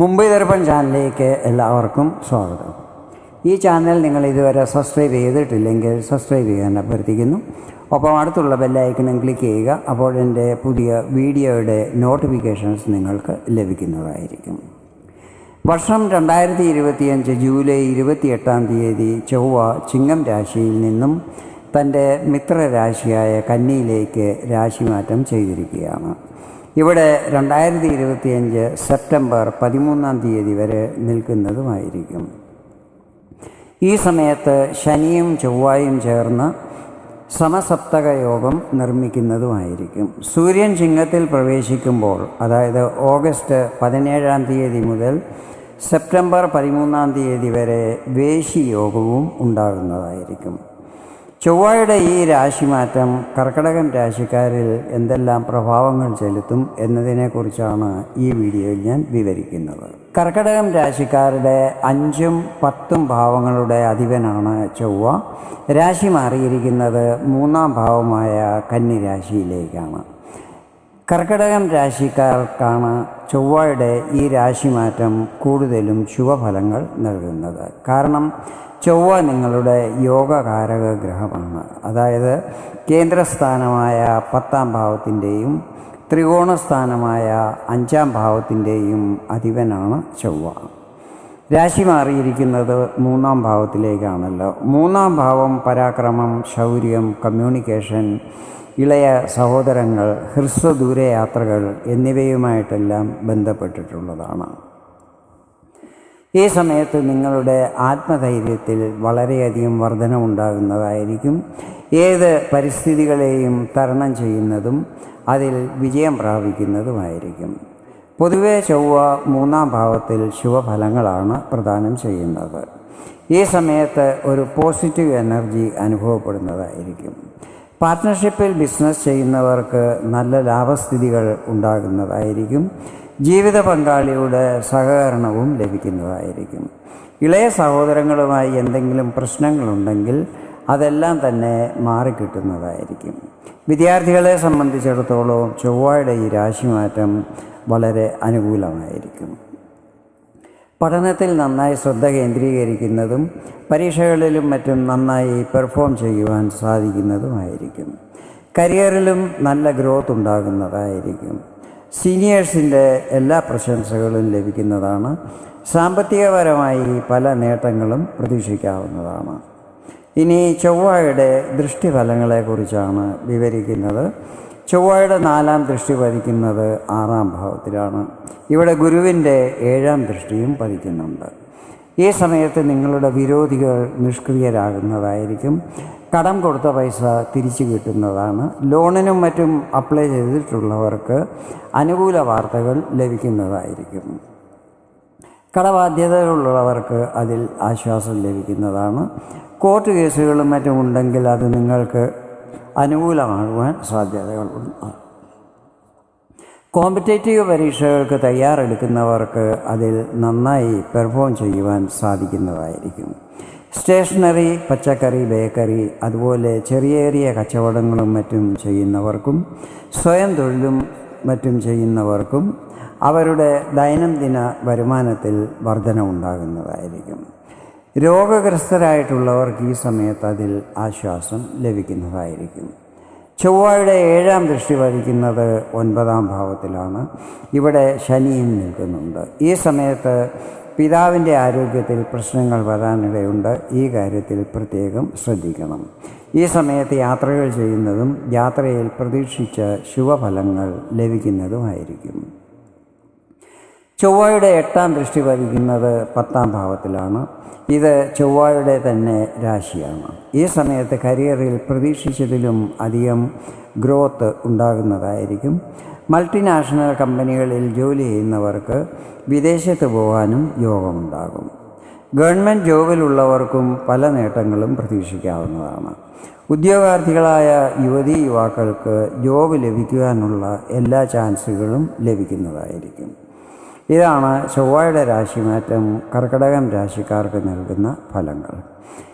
മുംബൈ ദർപ്പൺ ചാനലിലേക്ക് എല്ലാവർക്കും സ്വാഗതം. ഈ ചാനൽ നിങ്ങൾ ഇതുവരെ സബ്സ്ക്രൈബ് ചെയ്തിട്ടില്ലെങ്കിൽ സബ്സ്ക്രൈബ് ചെയ്യാൻ അഭ്യർത്ഥിക്കുന്നു. ഒപ്പം അടുത്തുള്ള ബെല്ലൈക്കണും ക്ലിക്ക് ചെയ്യുക അപ്പോൾ എന്റെ പുതിയ വീഡിയോയുടെ നോട്ടിഫിക്കേഷൻസ് നിങ്ങൾക്ക് ലഭിക്കുന്നതായിരിക്കും. വർഷം രണ്ടായിരത്തി ഇരുപത്തിയഞ്ച് ജൂലൈ ഇരുപത്തിയെട്ടാം തീയതി ചൊവ്വ ചിങ്ങം രാശിയിൽ നിന്നും തന്റെ മിത്രരാശിയായ കന്നിയിലേക്ക് രാശിമാറ്റം ചെയ്തിരിക്കുകയാണ്. ഇവിടെ രണ്ടായിരത്തി ഇരുപത്തിയഞ്ച് സെപ്റ്റംബർ പതിമൂന്നാം തീയതി വരെ നിൽക്കുന്നതുമായിരിക്കും. ഈ സമയത്ത് ശനിയും ചൊവ്വായും ചേർന്ന് സമസപ്തക യോഗം നിർമ്മിക്കുന്നതുമായിരിക്കും. സൂര്യൻ ചിങ്ങത്തിൽ പ്രവേശിക്കുമ്പോൾ അതായത് ഓഗസ്റ്റ് പതിനേഴാം തീയതി മുതൽ സെപ്റ്റംബർ പതിമൂന്നാം തീയതി വരെ വേശി യോഗവും ഉണ്ടാകുന്നതായിരിക്കും. ചൊവ്വയുടെ ഈ രാശിമാറ്റം കർക്കിടകൻ രാശിക്കാരിൽ എന്തെല്ലാം പ്രഭാവങ്ങൾ ചെലുത്തും എന്നതിനെക്കുറിച്ചാണ് ഈ വീഡിയോയിൽ ഞാൻ വിവരിക്കുന്നത്. കർക്കടകം രാശിക്കാരുടെ അഞ്ചും പത്തും ഭാവങ്ങളുടെ അധിപനാണ് ചൊവ്വ. രാശി മാറിയിരിക്കുന്നത് മൂന്നാം ഭാവമായ കന്നി രാശിയിലേക്കാണ്. കർക്കടകം രാശിക്കാർക്കാണ് ചൊവ്വയുടെ ഈ രാശിമാറ്റം കൂടുതലും ശുഭഫലങ്ങൾ നൽകുന്നത്. കാരണം ചൊവ്വ നിങ്ങളുടെ യോഗകാരക ഗ്രഹമാണ് അതായത് കേന്ദ്രസ്ഥാനമായ പത്താം ഭാവത്തിന്റെയും ത്രികോണസ്ഥാനമായ അഞ്ചാം ഭാവത്തിന്റെയും അധിപനാണ് ചൊവ്വ. രാശി മാറിയിരിക്കുന്നത് മൂന്നാം ഭാവത്തിലേക്കാണല്ലോ. മൂന്നാം ഭാവം പരാക്രമം ശൗര്യം കമ്മ്യൂണിക്കേഷൻ ഇളയ സഹോദരങ്ങൾ ഹ്രസ്വദൂരയാത്രകൾ എന്നിവയുമായിട്ടെല്ലാം ബന്ധപ്പെട്ടിട്ടുള്ളതാണ്. ഈ സമയത്ത് നിങ്ങളുടെ ആത്മധൈര്യത്തിൽ വളരെയധികം വർധനമുണ്ടാകുന്നതായിരിക്കും ഏത് പരിസ്ഥിതികളെയും തരണം ചെയ്യുന്നതും അതിൽ വിജയം പ്രാപിക്കുന്നതുമായിരിക്കും. പൊതുവേ ചൊവ്വ മൂന്നാം ഭാവത്തിൽ ശുഭഫലങ്ങളാണ് പ്രദാനം ചെയ്യുന്നത്. ഈ സമയത്ത് ഒരു പോസിറ്റീവ് എനർജി അനുഭവപ്പെടുന്നതായിരിക്കും. പാർട്ട്ണർഷിപ്പിൽ ബിസിനസ് ചെയ്യുന്നവർക്ക് നല്ല ലാഭസ്ഥിതികൾ ഉണ്ടാകുന്നതായിരിക്കും. ജീവിത പങ്കാളിയുടെ സഹകരണവും ലഭിക്കുന്നതായിരിക്കും. ഇളയ സഹോദരങ്ങളുമായി എന്തെങ്കിലും പ്രശ്നങ്ങളുണ്ടെങ്കിൽ അതെല്ലാം തന്നെ മാറിക്കിട്ടുന്നതായിരിക്കും. വിദ്യാർത്ഥികളെ സംബന്ധിച്ചിടത്തോളം ചൊവ്വയുടെ ഈ രാശിമാറ്റം വളരെ അനുകൂലമായിരിക്കും. പഠനത്തിൽ നന്നായി ശ്രദ്ധ കേന്ദ്രീകരിക്കുന്നതും പരീക്ഷകളിലും മറ്റും നന്നായി പെർഫോം ചെയ്യുവാൻ സാധിക്കുന്നതുമായിരിക്കും. കരിയറിലും നല്ല ഗ്രോത്ത് ഉണ്ടാകുന്നതായിരിക്കും. സീനിയേഴ്സിന്റെ എല്ലാ പ്രശംസകളും ലഭിക്കുന്നതാണ്. സാമ്പത്തികപരമായി പല നേട്ടങ്ങളും പ്രതീക്ഷിക്കാവുന്നതാണ്. ഇനി ചൊവ്വയുടെ ദൃഷ്ടിഫലങ്ങളെക്കുറിച്ചാണ് വിവരിക്കുന്നത്. ചൊവ്വയുടെ നാലാം ദൃഷ്ടി പതിക്കുന്നത് ആറാം ഭാവത്തിലാണ്. ഇവിടെ ഗുരുവിന്റെ ഏഴാം ദൃഷ്ടിയും പതിക്കുന്നുണ്ട്. ഈ സമയത്ത് നിങ്ങളുടെ വിരോധികൾ നിഷ്ക്രിയരാകുന്നതായിരിക്കും. കടം കൊടുത്ത പൈസ തിരിച്ചു കിട്ടുന്നതാണ്. ലോണിനും മറ്റും അപ്ലൈ ചെയ്തിട്ടുള്ളവർക്ക് അനുകൂല വാർത്തകൾ ലഭിക്കുന്നതായിരിക്കും. കടബാധ്യതകളുള്ളവർക്ക് അതിൽ ആശ്വാസം ലഭിക്കുന്നതാണ്. കോർട്ട് കേസുകളും മറ്റും ഉണ്ടെങ്കിൽ അത് നിങ്ങൾക്ക് അനുകൂലമാകുവാൻ സാധ്യതകളുണ്ട് കോമ്പറ്റേറ്റീവ് പരീക്ഷകൾക്ക് തയ്യാറെടുക്കുന്നവർക്ക് അതിൽ നന്നായി പെർഫോം ചെയ്യുവാൻ സാധിക്കുന്നതായിരിക്കും. സ്റ്റേഷനറി പച്ചക്കറി ബേക്കറി അതുപോലെ ചെറിയ ചെറിയ കച്ചവടങ്ങളും മറ്റും ചെയ്യുന്നവർക്കും സ്വയം തൊഴിലും മറ്റും ചെയ്യുന്നവർക്കും അവരുടെ ദൈനംദിന വരുമാനത്തിൽ വർധന ഉണ്ടാകുന്നതായിരിക്കും രോഗഗ്രസ്തരായിട്ടുള്ളവർക്ക് ഈ സമയത്ത് അതിൽ ആശ്വാസം ലഭിക്കുന്നതായിരിക്കും. ചൊവ്വയുടെ ഏഴാം ദൃഷ്ടി വഹിക്കുന്നത് ഒൻപതാം ഭാവത്തിലാണ്. ഇവിടെ ശനിയും നിൽക്കുന്നുണ്ട്. ഈ സമയത്ത് പിതാവിന്റെ ആരോഗ്യത്തിൽ പ്രശ്നങ്ങൾ വരാനിടയുണ്ട്. ഈ കാര്യത്തിൽ പ്രത്യേകം ശ്രദ്ധിക്കണം. ഈ സമയത്ത് യാത്രകൾ ചെയ്യുന്നതും യാത്രയിൽ പ്രതീക്ഷിച്ച ശുഭഫലങ്ങൾ ലഭിക്കുന്നതുമായിരിക്കും. ചൊവ്വയുടെ എട്ടാം ദൃഷ്ടി പതിക്കുന്നത് പത്താം ഭാവത്തിലാണ്. ഇത് ചൊവ്വയുടെ തന്നെ രാശിയാണ്. ഈ സമയത്ത് കരിയറിൽ പ്രതീക്ഷിച്ചതിലും അധികം ഗ്രോത്ത് ഉണ്ടാകുന്നതായിരിക്കും. മൾട്ടിനാഷണൽ കമ്പനികളിൽ ജോലി ചെയ്യുന്നവർക്ക് വിദേശത്ത് പോകാനും യോഗമുണ്ടാകും. ഗവൺമെന്റ് ജോബിലുള്ളവർക്കും പല നേട്ടങ്ങളും പ്രതീക്ഷിക്കാവുന്നതാണ്. ഉദ്യോഗാർത്ഥികളായ യുവതി യുവാക്കൾക്ക് ജോബ് ലഭിക്കുവാനുള്ള എല്ലാ ചാൻസുകളും ലഭിക്കുന്നതായിരിക്കും. ഇതാണ് ചൊവ്വയുടെ രാശിമാറ്റം കർക്കടകം രാശിക്കാർക്ക് നൽകുന്ന ഫലങ്ങൾ.